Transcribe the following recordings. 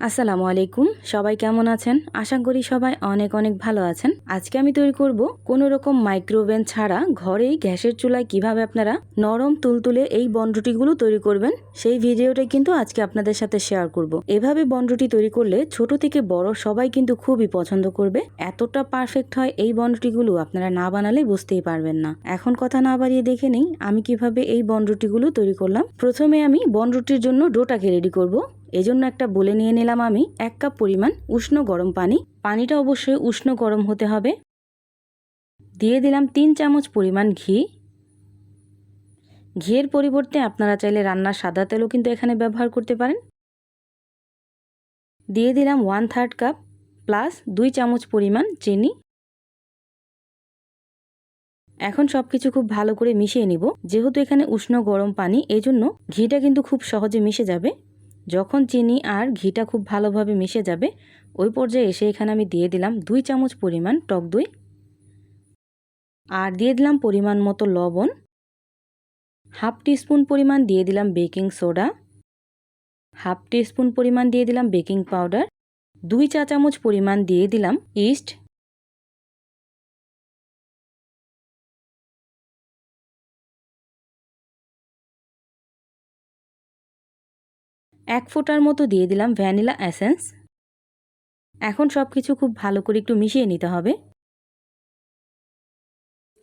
আসসালামু আলাইকুম। সবাই কেমন আছেন? আশা করি সবাই অনেক অনেক ভালো আছেন। আজকে আমি তৈরি করব কোনো রকম মাইক্রোওভেন ছাড়া ঘরেই গ্যাসের চুলায় কীভাবে আপনারা নরম তুলতুলে এই বনরুটিগুলো তৈরি করবেন, সেই ভিডিওটাই কিন্তু আজকে আপনাদের সাথে শেয়ার করব। এভাবে বনরুটি তৈরি করলে ছোট থেকে বড় সবাই কিন্তু খুবই পছন্দ করবে। এতটা পারফেক্ট হয় এই বনরুটিগুলো আপনারা না বানালে বুঝতেই পারবেন না। এখন কথা না বাড়িয়ে দেখে নেই, আমি কীভাবে এই বনরুটিগুলো তৈরি করলাম। প্রথমে আমি বনরুটির জন্য ডোটাকে রেডি করব। এজন্য একটা বলে নিয়ে নিলাম আমি, এক কাপ পরিমাণ উষ্ণ গরম পানি। পানিটা অবশ্যই উষ্ণ গরম হতে হবে। দিয়ে দিলাম তিন চামচ পরিমাণ ঘি। ঘিয়ের পরিবর্তে আপনারা চাইলে রান্নার সাদা তেলও কিন্তু এখানে ব্যবহার করতে পারেন। দিয়ে দিলাম ওয়ান থার্ড কাপ প্লাস দুই চামচ পরিমাণ চিনি। এখন সব কিছু খুব ভালো করে মিশিয়ে নিব। যেহেতু এখানে উষ্ণ গরম পানি, এজন্য ঘিটা কিন্তু খুব সহজে মিশে যাবে। যখন চিনি আর ঘিটা খুব ভালোভাবে মিশে যাবে, ওই পর্যায়ে এসে এখানে আমি দিয়ে দিলাম দুই চামচ পরিমাণ টক দই আর দিয়ে দিলাম পরিমাণ মতো লবণ। হাফ টিস্পুন পরিমাণ দিয়ে দিলাম বেকিং সোডা। হাফ টিস্পুন পরিমাণ দিয়ে দিলাম বেকিং পাউডার। দুই চা চামচ পরিমাণ দিয়ে দিলাম ইস্ট এক ফোঁটার মতো দিয়ে দিলাম ভ্যানিলা অ্যাসেন্স এখন সব কিছু খুব ভালো করে একটু মিশিয়ে নিতে হবে।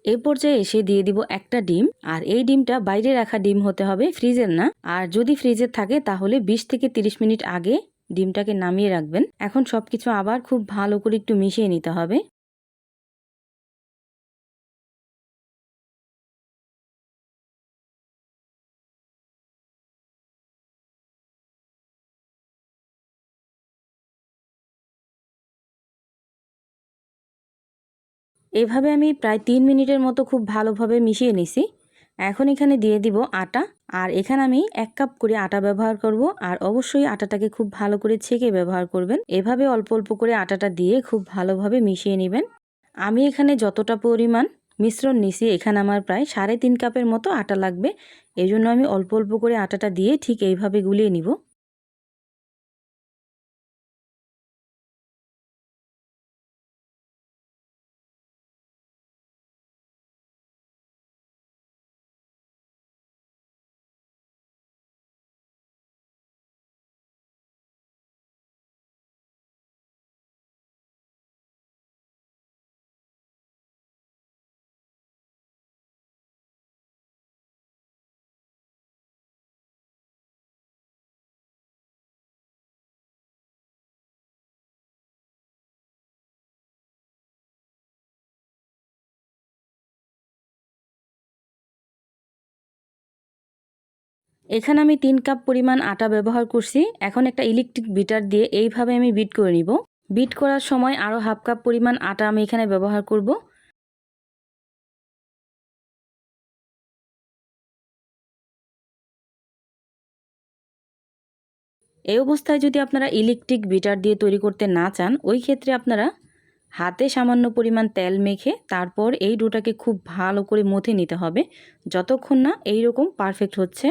এ পর্যায়ে এসে দিয়ে দিব একটা ডিম। আর এই ডিমটা বাইরে রাখা ডিম হতে হবে ফ্রিজের না। আর যদি ফ্রিজের থাকে তাহলে ২০ থেকে ৩০ মিনিট আগে ডিমটাকে নামিয়ে রাখবেন। এখন সব কিছু আবার খুব ভালো করে একটু মিশিয়ে নিতে হবে। এভাবে আমি প্রায় তিন মিনিটের মতো খুব ভালোভাবে মিশিয়ে নিছি। এখন এখানে দিয়ে দিব আটা। আর এখানে আমি এক কাপ করে আটা ব্যবহার করব। আর অবশ্যই আটাটাকে খুব ভালো করে ছেঁকে ব্যবহার করবেন। এভাবে অল্প অল্প করে আটাটা দিয়ে খুব ভালোভাবে মিশিয়ে নেবেন। আমি এখানে যতটা পরিমাণ মিশ্রণ নিছি, এখানে আমার প্রায় সাড়ে তিন কাপের মতো আটা লাগবে। এই জন্য আমি অল্প অল্প করে আটাটা দিয়ে ঠিক এইভাবে গুলিয়ে নিব। এখানে আমি তিন কাপ পরিমাণ আটা ব্যবহার করছি। এখন একটা ইলেকট্রিক বিটার দিয়ে এইভাবে আমি বিট করে নিব। বিট করার সময় আরও হাফ কাপ পরিমাণ আটা আমি এখানে ব্যবহার করব। এই অবস্থায় যদি আপনারা ইলেকট্রিক বিটার দিয়ে তৈরি করতে না চান, ওই ক্ষেত্রে আপনারা হাতে সামান্য পরিমাণ তেল মেখে তারপর এই ডোটাকে খুব ভালো করে মথে নিতে হবে। যতক্ষণ না এই রকম পারফেক্ট হচ্ছে।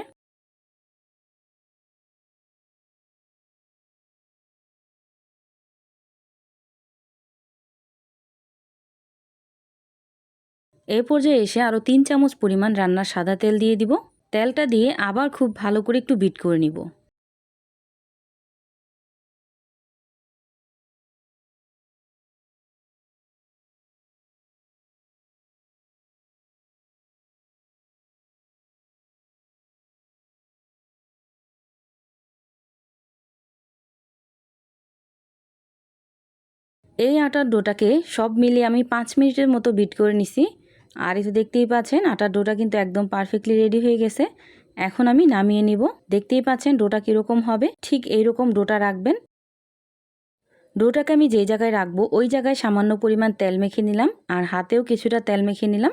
এ পর্যায়ে এসে আরও তিন চামচ পরিমাণ রান্নার সাদা তেল দিয়ে দিব। তেলটা দিয়ে আবার খুব ভালো করে একটু বিট করে নিব। এই আটার ডোটাকে সব মিলিয়ে আমি পাঁচ মিনিটের মতো বিট করে নিছি। আর এই দেখতেই পাচ্ছেন, আটার ডোটা কিন্তু একদম পারফেক্টলি রেডি হয়ে গেছে। এখন আমি নামিয়ে নিব। দেখতেই পাচ্ছেন ডোটা কীরকম হবে? ঠিক এই রকম ডোটা রাখবেন। ডোটাকে আমি যেই জায়গায় রাখব, ওই জায়গায় সামান্য পরিমাণ তেল মেখে নিলাম আর হাতেও কিছুটা তেল মেখে নিলাম।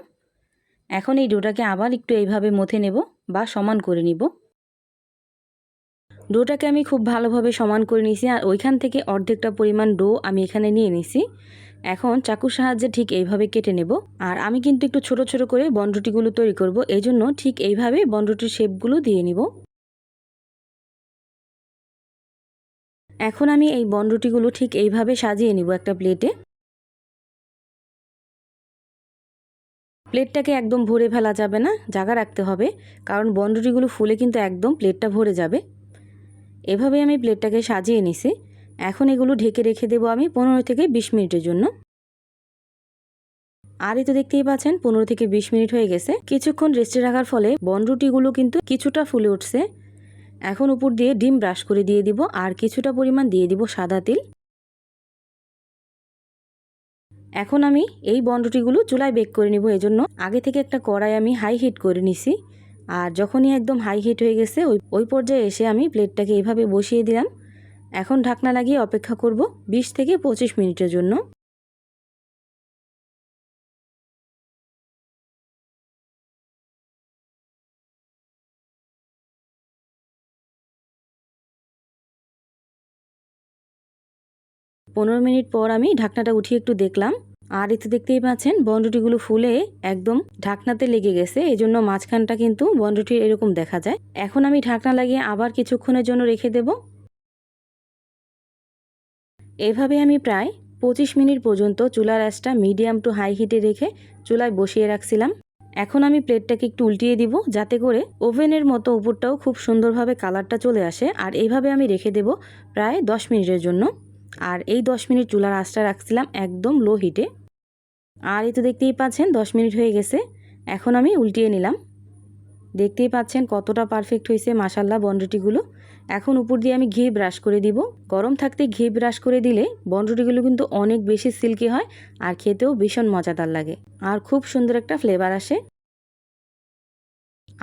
এখন এই ডোটাকে আবার একটু এইভাবে মথে নেব বা সমান করে নিব। ডোটাকে আমি খুব ভালোভাবে সমান করে নিয়েছি আর ওইখান থেকে অর্ধেকটা পরিমাণ ডো আমি এখানে নিয়ে নিছি। এখন চাকুর সাহায্যে ঠিক এইভাবে কেটে নেব। আর আমি কিন্তু একটু ছোট ছোট করে বনরুটিগুলো তৈরি করব। এই জন্য ঠিক এইভাবে বনরুটির শেপগুলো দিয়ে নিব। এখন আমি এই বনরুটিগুলো ঠিক এইভাবে সাজিয়ে নিব একটা প্লেটে। প্লেটটাকে একদম ভরে ফেলা যাবে না, জায়গা রাখতে হবে, কারণ বনরুটিগুলো ফুলে কিন্তু একদম প্লেটটা ভরে যাবে। এভাবে আমি প্লেটটাকে সাজিয়ে নিছি। এখন এগুলো ঢেকে রেখে দেবো আমি পনেরো থেকে বিশ মিনিটের জন্য। আর এই তো দেখতেই পাচ্ছেন, পনেরো থেকে বিশ মিনিট হয়ে গেছে। কিছুক্ষণ রেস্টে রাখার ফলে বনরুটিগুলো কিন্তু কিছুটা ফুলে উঠছে। এখন উপর দিয়ে ডিম ব্রাশ করে দিয়ে দিব, আর কিছুটা পরিমাণ দিয়ে দিব সাদা তিল। এখন আমি এই বনরুটিগুলো চুলায় বেক করে নিব, এজন্য আগে থেকে একটা কড়াই আমি হাই হিট করে নিছি। আর যখনই একদম হাই হিট হয়ে গেছে, ওই ওই পর্যায়ে এসে আমি প্লেটটাকে এভাবে বসিয়ে দিলাম। এখন ঢাকনা লাগিয়ে অপেক্ষা করব ২০ থেকে পঁচিশ মিনিটের জন্য। পনেরো মিনিট পর আমি ঢাকনাটা উঠিয়ে একটু দেখলাম। আর এতে দেখতেই পাচ্ছেন বনরুটিগুলো ফুলে একদম ঢাকনাতে লেগে গেছে এই জন্য মাঝখানটা কিন্তু বনরুটির এরকম দেখা যায়। এখন আমি ঢাকনা লাগিয়ে আবার কিছুক্ষণের জন্য রেখে দেব। এভাবে আমি প্রায় পঁচিশ মিনিট পর্যন্ত চুলার আঁচটা মিডিয়াম টু হাই হিটে রেখে চুলায় বসিয়ে রাখছিলাম। এখন আমি প্লেটটাকে একটু উল্টিয়ে দিব, যাতে করে ওভেনের মতো উপরটাও খুব সুন্দরভাবে কালারটা চলে আসে। আর এইভাবে আমি রেখে দেব প্রায় দশ মিনিটের জন্য। আর এই দশ মিনিট চুলার আঁচটা রাখছিলাম একদম লো হিটে। আর এই তো দেখতেই পাচ্ছেন, দশ মিনিট হয়ে গেছে। এখন আমি উল্টিয়ে নিলাম। দেখতেই পাচ্ছেন কতটা পারফেক্ট হয়েছে মাসাল্লা বনরুটিগুলো এখন উপর দিয়ে আমি ঘি ব্রাশ করে দিব। গরম থাকতে ঘি ব্রাশ করে দিলে বনরুটিগুলো কিন্তু অনেক বেশি সিল্কি হয় আর খেতেও ভীষণ মজাদার লাগে। আর খুব সুন্দর একটা ফ্লেভার আসে।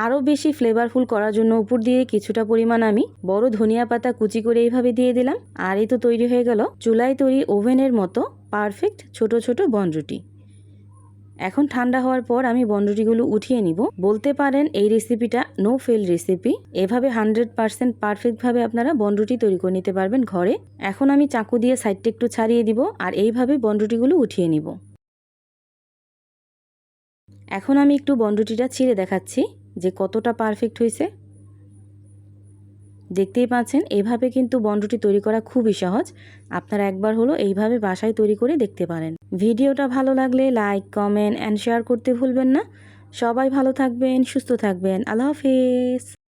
আরও বেশি ফ্লেভারফুল করার জন্য উপর দিয়ে কিছুটা পরিমাণ আমি বড় ধনিয়া পাতা কুচি করে এইভাবে দিয়ে দিলাম। আর এই তো তৈরি হয়ে গেল চুলায় তৈরি ওভেনের মতো পারফেক্ট ছোট ছোট বনরুটি। এখন ঠান্ডা হওয়ার পর আমি বন্ডটিগুলো উঠিয়ে নিব। বলতে পারেন এই রেসিপিটা নো ফেল রেসিপি এভাবে হান্ড্রেড পারসেন্ট পারফেক্টভাবে আপনারা বন্ডটি তৈরি করে নিতে পারবেন ঘরে। এখন আমি চাকু দিয়ে সাইডটা একটু ছাড়িয়ে দিব আর এইভাবে বন্ডটিগুলো উঠিয়ে নিব। এখন আমি একটু বন্ডটিটা ছিঁড়ে দেখাচ্ছি যে কতটা পারফেক্ট হয়েছে। দেখতেই পাচ্ছেন এইভাবে কিন্তু বন্ডটি তৈরি করা খুবই সহজ। আপনারা একবার হলো এইভাবে বাসায় তৈরি করে দেখতে পারেন। ভিডিওটা ভালো লাগলে লাইক কমেন্ট অ্যান্ড শেয়ার করতে ভুলবেন না। সবাই ভালো থাকবেন, সুস্থ থাকবেন। আল্লাহ হাফিজ।